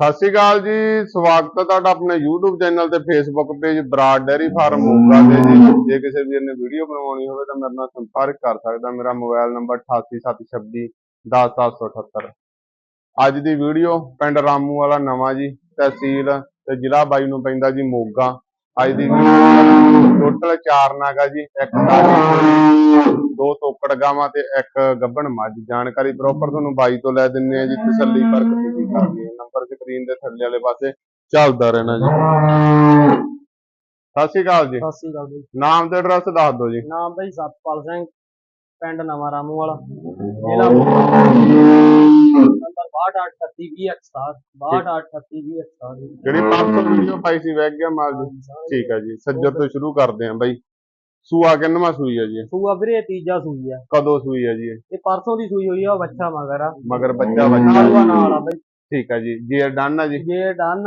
ਸਤਿ ਸ਼੍ਰੀ ਅਕਾਲ ਜੀ, ਸਵਾਗਤ ਹੈ ਤੁਹਾਡਾ ਆਪਣੇ YouTube ਚੈਨਲ ਤੇ Facebook page Brar dairy farm Moga ਤੇ ਜੀ। ਜੇ ਕਿਸੇ ਵੀਰ ਨੇ ਵੀਡੀਓ ਬਣਾਉਣੀ ਹੋਵੇ ਤਾਂ ਮੇਰੇ ਨਾਲ ਸੰਪਰਕ ਕਰ ਸਕਦਾ। ਮੇਰਾ ਮੋਬਾਈਲ ਨੰਬਰ 8876 10778 ਅੱਜ ਦੀ ਵੀਡੀਓ ਪਿੰਡ ਰਾਮੂ ਵਾਲਾ ਨਵਾਂ ਜੀ, ਤਹਿਸੀਲ ਤੇ ਜ਼ਿਲ੍ਹਾ ਬਾਈ ਨੂੰ ਪੈਂਦਾ ਜੀ ਮੋਗਾ। ਅੱਜ ਦੀ ਟੋਟਲ 4 ਨਾਗਾ ਜੀ, ਇੱਕ ਦੋ ਤੋਕੜ ਗਾਵਾਂ ਤੇ ਇੱਕ ਗੱਬਣ ਮੱਝ। ਜਾਣਕਾਰੀ ਪ੍ਰੋਪਰ ਤੁਹਾਨੂੰ ਬਾਈ ਤੋਂ ਲੈ ਦਿੰਨੇ ਆ ਜੀ, ਤਸੱਲੀ ਕਰਕੇ ਤੁਸੀਂ ਕਰਨੀ ਹੈ ਸਕਰੀਨ ਦੇ ਥੱਲੇ ਵਾਲੇ ਪਾਸੇ ਚੱਲਦਾ ਰਹਿਣਾ ਜੀ। ਸਤਿ ਸ਼੍ਰੀ ਅਕਾਲ ਜੀ। ਸਤਿ ਸ੍ਰੀ ਅਕਾਲ ਜੀ। ਨਾਮ ਤੇ ਐਡਰੈਸ ਦੱਸ ਦਿਓ ਜੀ। ਨਾਮ ਜੀ ਸਤਪਾਲ ਸਿੰਘ ਪਿੰਡ ਨਵਾਂ ਰਾਮੂ ਵਾਲਾ। ਜ਼ਿਲ੍ਹਾ ਨੰਬਰ 62832067 62832067 ਜਿਹੜੀ ਪਰਸੋਂ ਵੀਡੀਓ ਪਾਈ ਸੀ ਵੈਗ ਗਿਆ ਮਾਲ ਜੀ। ਠੀਕ ਹੈ ਜੀ। ਸੱਜਰ ਤੋਂ ਸ਼ੁਰੂ ਕਰਦੇ ਆਂ ਬਾਈ। ਸੂਆ ਕਿੰਨਵਾਂ ਸੂਈ ਹੈ ਜੀ? ਸੂਆ ਵੀਰੇ ਤੀਜਾ ਸੂਈ ਆ। ਕਦੋਂ ਸੂਈ ਹੈ ਜੀ ਇਹ? ਪਰਸੋਂ ਦੀ ਸੂਈ ਹੋਈ ਆ ਬੱਚਾ ਮਗਰ ਆ। ਮਗਰ ਬੱਚਾ ਬੱਚਾ। ਨਾਲ ਆ ਬਈ। ਠੀਕ ਹੈ ਜੀ ਜੇਰ ਡਨ ਆ ਜੀ। ਜੇ ਡਨ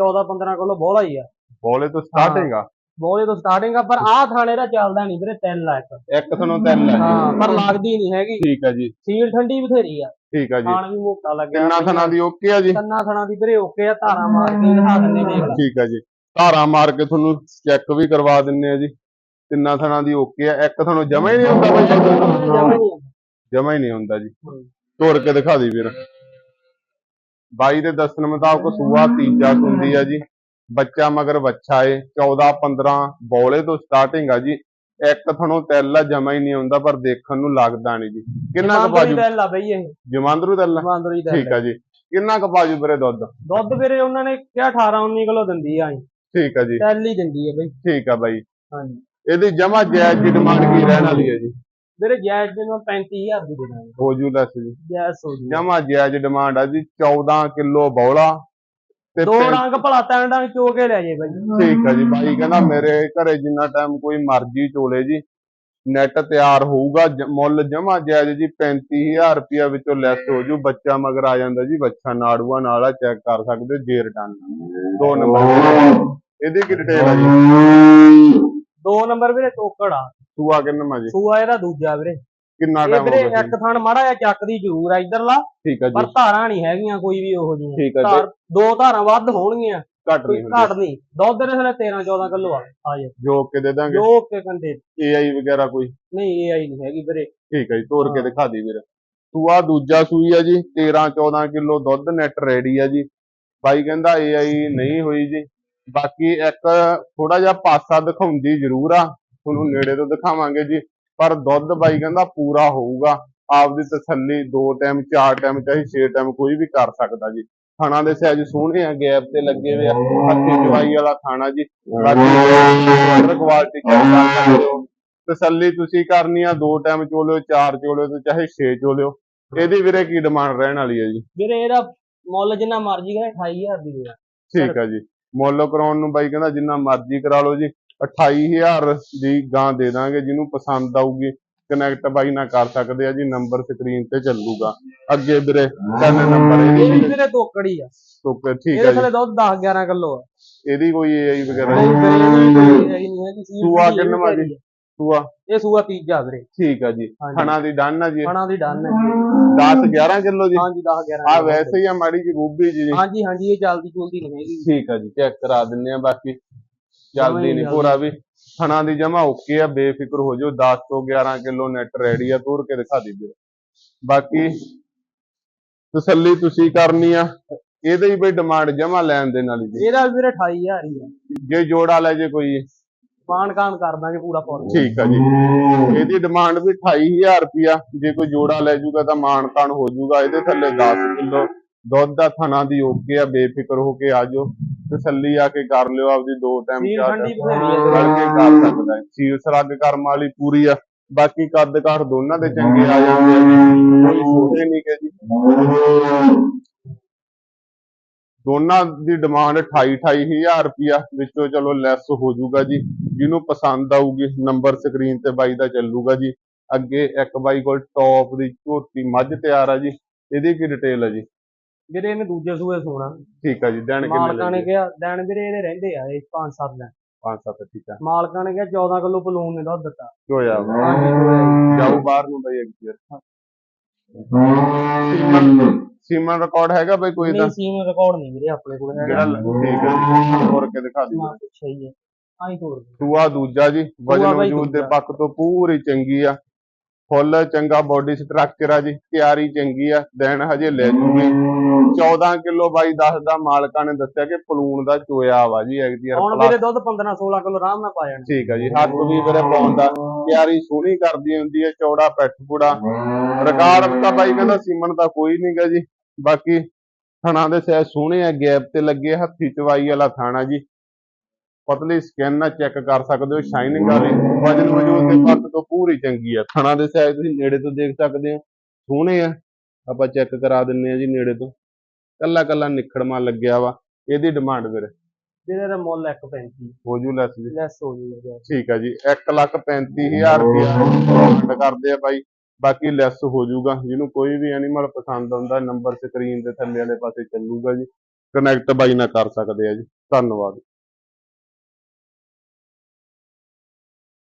14 15 ਕਿਲੋ ਬੋਲਾ ਹੀ ਆ। ਬੋਲੇ ਤੋਂ ਸਟਾਰਟਿੰਗ ਆ। ਬੋਲੇ ਤੋਂ ਸਟਾਰਟਿੰਗ ਆ ਪਰ ਆਹ ਥਾਣੇ ਦਾ ਚੱਲਦਾ ਨਹੀਂ ਵੀਰੇ 3 ਲੱਖ। ਇੱਕ ਤੁਹਾਨੂੰ ਤਿੰਨ ਹੈ ਹਾਂ ਪਰ ਲੱਗਦੀ ਨਹੀਂ ਹੈਗੀ। ਠੀਕ ਹੈ ਜੀ। ਸੀਲ ਠੰਡੀ ਬਥੇਰੀ ਆ। ਠੀਕ ਹੈ ਜੀ। ਖਾਣ ਵੀ ਮੋਟਾ ਲੱਗਿਆ। ਕਿੰਨਾ ਥਣਾ ਦੀ ਓਕੇ ਆ ਜੀ? ਕੰਨਾ ਥਣਾ ਦੀ ਵੀਰੇ ਓਕੇ ਆ ਧਾਰਾ ਮਾਰ ਕੇ ਦਿਖਾ ਦਿੰਦੇ ਦੇਖ ਠੀਕ ਹੈ ਜੀ। ਧਾਰਾਂ ਮਾਰ ਕੇ ਤੁਹਾਨੂੰ ਚੈੱਕ ਵੀ ਕਰਵਾ ਦਿੰਨੇ ਆ ਜੀ। ਤਿੰਨਾਂ ਥਣਾ ਦੀ ਓਕੇ ਆ। ਇੱਕ ਤੁਹਾਨੂੰ ਜਮਾ ਹੀ ਨਹੀਂ ਹੁੰਦਾ ਬਾਈ। ਜਮਾਂ ਹੀ ਨਹੀਂ ਆ। ਹੁੰਦਾ ਜੀ। ਤੋੜ ਕੇ ਦਿਖਾ ਦੀ ਵੀਰ। ਬਾਈ ਦੇ ਦੱਸਣ ਮੁਤਾਬਕ ਸੂਆ ਤੀਜਾ ਹੁੰਦੀ ਆ ਜੀ। ਬੱਚਾ ਮਗਰ ਬੱਚਾ ਏ 14 15 ਬੋਲੇ ਤੋਂ ਸਟਾਰਟਿੰਗ ਆ ਜੀ। ਇੱਕ ਤੁਹਾਨੂੰ ਤੈਲਾ ਜਮਾ ਹੀ ਨਹੀਂ ਆਉਂਦਾ ਪਰ ਦੇਖਣ ਨੂੰ ਲੱਗਦਾ ਨਹੀਂ ਜੀ। ਕਿੰਨਾ ਕੁ ਬਾਜੂ? ਦਾ ਲਾ ਬਈ ਇਹ। ਜਮਾਂਦਰੂ ਤੈਲਾ ਬਾਂਦਰੀ ਦਾ ਠੀਕ ਆ ਜੀ। ਕਿੰਨਾ ਕੁ ਬਾਜੂ ਵੀਰੇ ਦੁੱਧ? ਦੁੱਧ ਵੀਰੇ ਉਹਨਾਂ ਨੇ ਕਿਹਾ 18 19 ਕਿਲੋ ਦਿੰਦੀ ਆ ਠੀਕ ਆ ਜੀ। ਹੀ ਦਿੰਦੀ ਆ ਬਈ। ਠੀਕ ਆ ਬਾਈ। ਹਾਂਜੀ। ਇਹਦੀ ਜਮਾ ਜਾਇਜ਼ ਦੀ ਡਿਮਾਂਡ ਕੀ ਰਹਿਣ ਵਾਲੀ ਹੈ ਜੀ? ਵੀਰੇ ਜੈਜ ਦੇ ਨੂੰ 35000 ਦੀ ਦੇ ਦਾਂਗੇ। ਹੋ ਜੂ ਦੱਸ ਜੀ। ਜੈਸ ਹੋ ਜੀ। ਜਮਾ ਜਾਇਜ਼ ਡਿਮਾਂਡ ਆ ਜੀ 14 ਕਿਲੋ ਬੌਲਾ ਤੇ ਦੋ ਰੰਗ ਭਲਾ ਤਾਂ ਡੰਗ ਚੋ ਕੇ ਲੈ ਜੇ ਬਈ। ਠੀਕ ਆ ਜੀ ਬਾਈ ਕਹਿੰਦਾ ਮੇਰੇ ਘਰੇ ਜਿੰਨਾ ਟਾਈਮ ਕੋਈ ਮਰਜ਼ੀ ਚੋਲੇ ਜੀ ਨੈਟ ਤਿਆਰ ਹੋਊਗਾ ਜ- ਮੁੱਲ ਜਮਾ ਜਾਇਜ਼ ਜੀ 35000 ਰੁਪਇਆ ਵਿੱਚੋਂ ਲੈਸ ਹੋ ਜੂ ਬੱਚਾ ਮਗਰ ਆ ਜਾਂਦਾ ਜੀ ਬੱਚਾ ਨਾੜੂਆ ਨਾਲ ਆ ਚੈੱਕ ਕਰ ਸਕਦੇ ਹੋ, ਜੇਰ ਟਨ ਦੋ ਨੰਬਰ। ਇਹਦੀ ਕੀ ਡਿਟੇਲ ਆ ਜੀ? ਦੋ ਨੰਬਰ ਵੀਰੇ ਤੋਕੜ ਆ। ਸੂਆ ਕਿੰਨਾ ਜੀ? ਸੂਆ ਇਹਦਾ ਦੂਜਾ ਵੀਰੇ। ਕਿੰਨਾ ਟਾਈਮ ਹੋ ਗਿਆ ਇੱਕ ਥਣ ਮਾੜਾ ਜਿਹਾ ਚੱਕਦੀ ਜ਼ਰੂਰ ਆ ਇਧਰਲਾ ਠੀਕ ਆ ਪਰ ਜੀ ਧਾਰਾਂ ਨਹੀਂ ਹੈਗੀਆਂ ਕੋਈ ਵੀ ਉਹੋ ਜਿਹੀਆਂ। ਠੀਕ ਆ ਜੀ। ਦੋ ਧਾਰਾਂ ਵੱਧ ਹੋਣਗੀਆਂ। ਘੱਟ ਨਹੀਂ ਹੁੰਦੀ ਘੱਟ ਨਹੀਂ। ਦੁੱਧ ਦੇ ਥਲੇ 13 14 ਕਿਲੋ ਆ। ਆ ਜੇ ਜੋ ਕੇ ਦੇ ਦਾਂਗੇ। ਜੋ ਕੇ ਕੰਡੇ। ਏਆਈ ਵਗੈਰਾ ਕੋਈ? ਨਹੀਂ ਇਹ ਆਈ ਨਹੀਂ ਹੈਗੀ ਵੀਰੇ। ਠੀਕ ਹੈ ਜੀ ਤੋੜ ਕੇ। ਦਿਖਾ ਦੀ ਵੀਰ। ਸੂਆ ਦੂਜਾ ਸੂਈ ਆ ਜੀ 13 14 ਕਿਲੋ ਦੁੱਧ ਨੈਟ ਰੈਡੀ ਆ ਜੀ। ਬਾਈ ਕਹਿੰਦਾ ਏਆਈ ਨਹੀਂ ਹੋਈ ਜੀ। ਬਾਕੀ ਇੱਕ ਥੋੜਾ ਜਿਹਾ ਪਾਸਾ ਦਿਖਾਉਂਦੀ ਜ਼ਰੂਰ ਆ। ਤੁਹਾਨੂੰ ਨੇੜੇ ਤੋਂ ਦਿਖਾਵਾਂਗੇ ਜੀ। ਪਰ ਦੁੱਧ ਬਾਈ ਕਹਿੰਦਾ ਪੂਰਾ ਹੋਊਗਾ। ਆਪਦੀ ਤਸੱਲੀ ਦੋ ਟਾਈਮ ਚਾਰ ਟਾਈਮ ਚਾਹੇ ਛੇ ਟਾਈਮ ਕੋਈ ਵੀ ਕਰ ਸਕਦਾ ਜੀ। ਖਾਣਾ ਦੇ ਸਾਈਜ਼ ਸੋਹਣੇ ਆ ਗੈਪ ਤੇ ਲੱਗੇ ਹੋਏ ਆ। ਹੱਥੀ ਚਵਾਈ ਵਾਲਾ ਖਾਣਾ ਜੀ। ਬਾਕੀ ਕੁਆਲਿਟੀ ਚੈੱਕ ਕਰ ਸਕਦੇ ਹੋ। ਤਸੱਲੀ ਤੁਸੀਂ ਕਰਨੀ ਆ ਦੋ ਟਾਈਮ ਚੋਲਿਓ ਚਾਰ ਚੋਲਿਓ ਤੇ ਚਾਹੇ ਛੇ ਚੋਲਿਓ। ਇਹਦੀ ਵੀਰੇ ਕੀ ਡਿਮਾਂਡ ਰਹਿਣ ਵਾਲੀ ਹੈ ਜੀ? ਵੀਰੇ ਇਹਦਾ ਮੁੱਲ ਜਿੰਨਾ ਮਰਜ਼ੀ ਕਰੇ 28000 ਦੀ ਦੇ ਦਾਂ। ਠੀਕ ਆ ਜੀ। ਮੁੱਲ ਕਰਾਉਣ ਨੂੰ ਬਾਈ ਕਹਿੰਦਾ ਜਿੰਨਾ ਮਰਜ਼ੀ ਕਰਾ ਲਓ ਜੀ। 28000 ਦੀ ਗਾਂ ਦੇ ਦਾਂਗੇ ਜਿਹਨੂੰ ਪਸੰਦ ਆਊਗੀ ਕਨੈਕਟ ਬਾਈ ਨਾਲ ਕਰ ਸਕਦੇ ਆ ਜੀ ਨੰਬਰ ਸਕਰੀਨ ਤੇ ਚੱਲੂਗਾ। ਅੱਗੇ ਵੀਰੇ ਤਿੰਨ ਨੰਬਰ ਇਹ ਵੀ ਵੀਰੇ ਤੋਕੜੀ ਆ। ਓਕੇ ਠੀਕ ਆ ਇਹਦੇ ਥਲੇ ਦੁੱਧ 10 11 ਕਿਲੋ ਆ। ਇਹਦੀ ਕੋਈ ਏਆਈ ਵਗੈਰਾ ਸੂਆ ਕਿੰਨਵਾਂ ਜੀ? ਸੂਆ? ਇਹ ਸੂਆ ਤੀਜਾ ਵੀਰੇ। ਠੀਕ ਆ ਜੀ। ਖਾਣਾ ਦੀ ਡਨ ਆ ਜੀ। ਖਾਣਾ ਦੀ ਡਨ ਹੈ 10 11 ਕਿਲੋ ਜੀ। ਹਾਂਜੀ 10 11 ਆ ਵੈਸੇ ਹੀ ਆ ਮਾੜੀ ਜੀ ਗੋਭੀ ਜੀ ਹਾਂਜੀ ਹਾਂਜੀ ਇਹ ਜਲਦੀ ਚੁਲਦੀ ਨਹੀਂ ਹੈਗੀ ਠੀਕ ਆ ਜੀ ਚੈੱਕ ਕਰਾ ਦਿੰਨੇ ਆ ਬਾਕੀ। ਜਲਦੀ ਹੀ ਨਹੀਂ। ਪੂਰਾ ਵੀ। ਥਣਾ ਦੀ ਜਮਾ ਓਕੇ ਆ ਬੇਫਿਕਰ ਹੋ ਜਾਓ। 10 ਤੋਂ 11 ਕਿਲੋ ਨੈਟ ਰੈਡੀ ਆ ਤੋੜ ਕੇ ਦਿਖਾ ਦੀ ਵੀਰੇ। ਬਾਕੀ ਤਸੱਲੀ ਤੁਸੀਂ ਕਰਨੀ ਆ। ਇਹਦੇ ਹੀ ਬਈ ਡਿਮਾਂਡ ਜਮਾ ਲੈਣ ਦੇ ਨਾਲ ਜੀ। ਇਹਦਾ ਵੀਰੇ 28000 ਹੀ ਆ। ਜੇ ਜੋੜਾ ਲੈ ਜੇ ਕੋਈ। ਪਾਣ ਕਾਣ ਕਰ ਦਾਂਗੇ ਪੂਰਾ ਫੁੱਲ ਠੀਕ ਆ ਜੀ। ਇਹਦੀ ਡਿਮਾਂਡ ਵੀ 28000 ਰੁਪਿਆ ਜੇ ਕੋਈ ਜੋੜਾ ਲੈ ਜੂਗਾ ਤਾਂ ਮਾਣ ਤਾਣ ਹੋ ਜੂਗਾ। ਇਹਦੇ ਥੱਲੇ 10 ਕਿਲੋ ਦੁੱਧ ਦਾ ਥਣਾ ਦੀ ਓਕੇ ਆ ਬੇਫਿਕਰ ਹੋ ਕੇ ਆ ਜਾਓ। ਤਸੱਲੀ ਆ ਕੇ ਕਰ ਲਿਓ ਆਪਦੀ ਦੋ ਟਾਈਮ ਆ। ਕਰਕੇ ਕਰ ਸਕਦਾ ਹੈ ਸੀਲ ਸਰੱਗ ਕਰਮ ਵਾਲੀ ਪੂਰੀ ਆ। ਬਾਕੀ ਕੱਦ ਘਾਟ ਦੋਨਾਂ ਦੇ ਚੰਗੇ ਆ ਜਾਂਦੇ ਆ ਜੀ। ਕੋਈ ਛੋਟੇ ਨਹੀਂ ਕਿ ਜੀ। ਦੋਨਾਂ ਦੀ ਡਿਮਾਂਡ 28 28000 ਰੁਪਿਆ ਵਿੱਚੋਂ ਚਲੋ ਲੈਸ ਹੋ ਜਾਊਗਾ ਜੀ। ਜਿਹਨੂੰ ਪਸੰਦ ਆਊਗੀ ਨੰਬਰ ਸਕਰੀਨ ਤੇ ਬਾਈ ਦਾ ਚੱਲੂਗਾ ਜੀ। ਅੱਗੇ ਇੱਕ ਬਾਈ ਕੋਲ ਟੌਪ ਦੀ ਝੋਟੀ ਮੱਝ ਤਿਆਰ ਆ ਜੀ। ਇਹਦੀ ਕੀ ਡਿਟੇਲ ਹੈ ਜੀ? ਵੀਰੇ ਇਹਨੇ ਦੂਜੇ ਸੂਏ ਸੋਣਾ। ਠੀਕ ਆ ਜੀ ਦਿਨ ਕਿੰਨੇ ਮਾਲਕਾਂ ਨੇ ਲੱਗੇ? ਕਿਹਾ ਦਿਨ ਵੀਰੇ ਇਹਦੇ ਰਹਿੰਦੇ ਆ ਇਹ 5-7 ਦਿਨ। 5-7 ਠੀਕ ਆ। ਮਾਲਕਾਂ ਨੇ ਕਿਹਾ 14 ਕਿਲੋ ਪਲੂਨ ਨੇ ਦੁੱਧ ਦਿੱਤਾ। ਹੋਇਆ ਹਾਂਜੀ ਹੋਇਆ ਜੀ। ਜਾਊ ਬਾਹਰ ਨੂੰ ਬਾਈ ਇੱਕ ਵਾਰ। ਸੀਮਨ ਰਿਕਾਰਡ ਹੈਗਾ ਬਈ ਕੋਈ ਦਾ ਨਹੀਂ ਸੀਮ ਰਿਕਾਰਡ ਨਹੀਂ ਵੀਰੇ ਆਪਣੇ ਕੋਲ ਹੈਗਾ। ਠੀਕ ਹੈ ਹੋਰ ਕੇ ਦਿਖਾ ਦਿਓ। ਨਾ ਪਿੱਛੇ ਹੀ ਹੈ। ਆਈ ਤੋੜ ਦੇ ਸੂਆ ਦੂਜਾ ਜੀ ਵਜਨ ਬਾਈ ਵਜੂਦ ਦੇ ਦੂਜਾ। ਪੱਖ ਤੋਂ ਪੂਰੀ ਚੰਗੀ ਆ। ਫੁੱਲ ਚੰਗਾ ਬੋਡੀ ਸਟਰਕਚਰ ਆ ਜੀ ਤਿਆਰੀ ਚੰਗੀ ਆ ਦਿਨ ਹਜੇ ਲੈ ਜੂਗੀ 14 ਕਿਲੋ ਬਾਈ 10 ਦਾ ਮਾਲਕਾਂ ਨੇ ਦੱਸਿਆ ਕਿ ਪਲੂਣ ਦਾ ਚੋਇਆ ਵਾ ਜੀ ਐਗਦੀਅਰ ਹੁਣ ਵੀਰੇ ਦੁੱਧ 15 16 ਕਿਲੋ ਆਰਾਮ ਨਾਲ ਪਾ ਜਾਣਾ। ਠੀਕ ਆ ਜੀ ਹੱਥ ਵੀ ਵੀਰੇ ਪਾਉਣ ਦਾ। ਤਿਆਰੀ ਸੋਹਣੀ ਕਰਦੀ ਹੁੰਦੀ ਹੈ ਚੌੜਾ ਪੈਠ ਪੂੜਾ। ਰਿਕਾਰਡ ਤਾਂ ਬਾਈ ਕਹਿੰਦਾ ਸੀਮਨ ਦਾ ਕੋਈ ਨਹੀਂਗਾ ਜੀ। ਬਾਕੀ ਥਣਾ ਦੇ ਸਹਿ ਸੋਹਣੇ ਆ ਗੈਪ ਤੇ ਲੱਗੇ ਹੱਥੀ ਚਵਾਈ ਵਾਲਾ ਥਾਣਾ ਜੀ। ਪਤਲੀ ਸਕਿਨ ਨਾਲ ਚੈੱਕ ਕਰ ਸਕਦੇ ਹੋ ਸ਼ਾਈਨਿੰਗ ਵਾਲੀ। ਵਜਨ ਵਜੂਦ ਦੇ ਪੱਖ ਤੋਂ ਪੂਰੀ ਚੰਗੀ ਆ। ਥਣਾ ਦੇ ਸਹਿ ਤੁਸੀਂ ਨੇੜੇ ਤੋਂ ਦੇਖ ਸਕਦੇ ਹੋ। ਸੋਹਣੇ ਆ। ਆਪਾਂ ਚੈੱਕ ਕਰਾ ਦਿੰਨੇ ਆ ਜੀ ਨੇੜੇ ਤੋਂ। ਕੱਲਾ ਕੱਲਾ ਨਿਖੜਮਾ ਲੱਗਿਆ ਵਾ। ਇਹਦੀ ਡਿਮਾਂਡ ਵੀਰੇ ਵੀਰੇ ਦਾ ਮੁੱਲ 1.35 ਹੋ ਜੂ ਲੈਸ ਜੀ। ਲੈਸ ਹੋ ਜੂਗਾ ਠੀਕ ਆ ਜੀ। 135000 ਰੁਪਇਆ ਡਿਮਾਂਡ ਕਰਦੇ ਆ ਬਾਈ। ਬਾਕੀ ਲੈਸ ਹੋ ਜਾਊਗਾ ਜਿਹਨੂੰ ਕੋਈ ਵੀ ਐਨੀਮਲ ਪਸੰਦ ਆਉਂਦਾ ਨੰਬਰ ਸਕਰੀਨ ਦੇ ਥੱਲੇ ਵਾਲੇ ਪਾਸੇ ਚੱਲੂਗਾ ਜੀ। ਕਨੈਕਟ ਬਾਈ ਨਾਲ ਕਰ ਸਕਦੇ ਆ ਜੀ। ਧੰਨਵਾਦ।